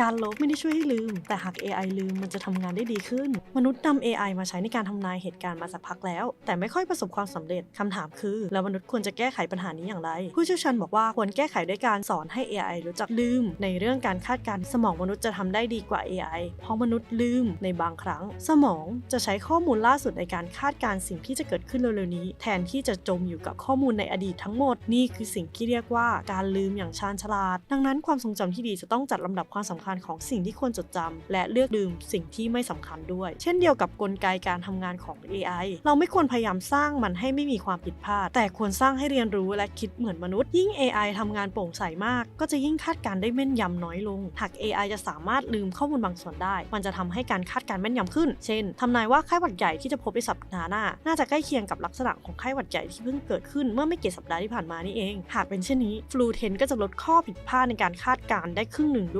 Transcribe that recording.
การลบไม่ได้ช่วยให้ลืม แต่หาก AI ลืมมันจะทำงานได้ดีขึ้น มนุษย์นำ AI มาใช้ในการทำนายเหตุการณ์มาสักพักแล้ว แต่ไม่ค่อยประสบความสำเร็จคำถามคือ แล้วมนุษย์ควรจะแก้ไขปัญหานี้อย่างไร ผู้เชี่ยวชาญบอกว่าควรแก้ไขด้วยการสอนให้ AI รู้จักลืม ในเรื่องการคาดการณ์สมองมนุษย์จะทำได้ดีกว่า AI เพราะมนุษย์ลืมในบางครั้ง สมองจะใช้ข้อมูลล่าสุดในการคาดการณ์สิ่งที่จะเกิดขึ้นเร็วๆนี้ แทนที่จะจมอยู่กับข้อมูลในอดีตทั้งหมดนี่คือสิ่งที่เรียกว่าการลืมอย่างชาญฉลาด ดังนั้นความทรงจำที่ดีจะต้องจัดลำดับความสำคัญของสิ่งที่ควรจดจำและเลือกลืมสิ่งที่ไม่สำคัญด้วย เช่นเดียวกับกลไกการทำงานของ AI เราไม่ควรพยายามสร้างมันให้ไม่มีความผิดพลาด แต่ควรสร้างให้เรียนรู้และคิดเหมือนมนุษย์ ยิ่ง AI ทำงานโปร่งใสมาก ก็จะยิ่งคาดการได้แม่นยำน้อยลง หาก AI จะสามารถลืมข้อมูลบางส่วนได้ มันจะทำให้การคาดการแม่นยำขึ้น เช่นทำนายว่าไข้หวัดใหญ่ที่จะพบในสัปดาห์หน้า น่าจะใกล้เคียงกับลักษณะของไข้หวัดใหญ่ที่เพิ่งเกิดขึ้นเมื่อไม่กี่สัปดาห์ที่ผ่านมานี่เอง หากเป็นเช่นนี้ฟลูเทนก็จะลดข้อผิดพลาดในการคาดการได้ครึ่งหนึ่งด้วย